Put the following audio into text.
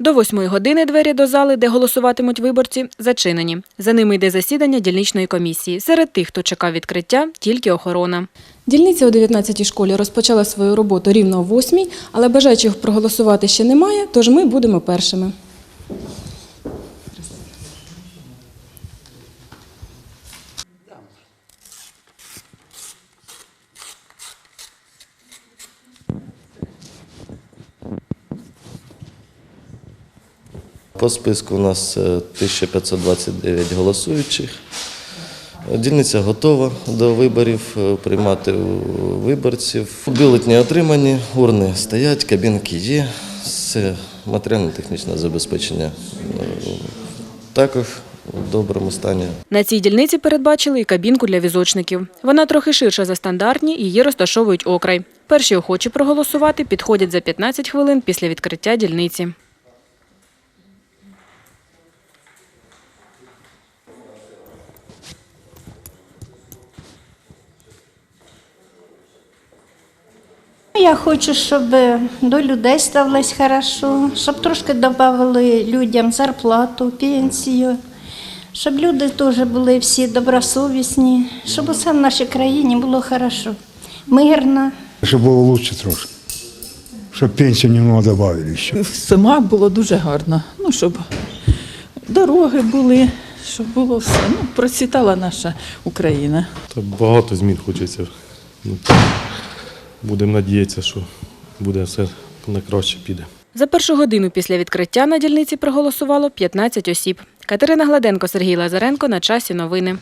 До восьмої години двері до зали, де голосуватимуть виборці, зачинені. За ними йде засідання дільничної комісії. Серед тих, хто чекав відкриття, тільки охорона. Дільниця у 19-й школі розпочала свою роботу рівно о 8-й, але бажаючих проголосувати ще немає, тож ми будемо першими. По списку у нас е, 1529 голосуючих. Дільниця готова до виборів, е, приймати е, виборців. Бюлетні отримані, урни стоять, кабінки є, все матеріально-технічне забезпечення е, також в доброму стані. На цій дільниці передбачили і кабінку для візочників. Вона трохи ширша за стандартні, її розташовують окрай. Перші охочі проголосувати підходять за 15 хвилин після відкриття дільниці. Я хочу, щоб до людей ставилось хорошо, щоб трошки додали людям зарплату, пенсію, щоб люди теж були всі добросовісні, щоб усе в нашій країні було хорошо, мирно. Щоб було лучше трошки. Щоб пенсію немного додали ще. Сама було дуже гарно. Ну, щоб дороги були, щоб було все. Ну, процвітала наша Україна. Та багато змін хочеться. Будемо надіятися, що буде все на краще піде. За першу годину після відкриття на дільниці проголосувало 15 осіб. Катерина Гладенко, Сергій Лазаренко. На часі новини.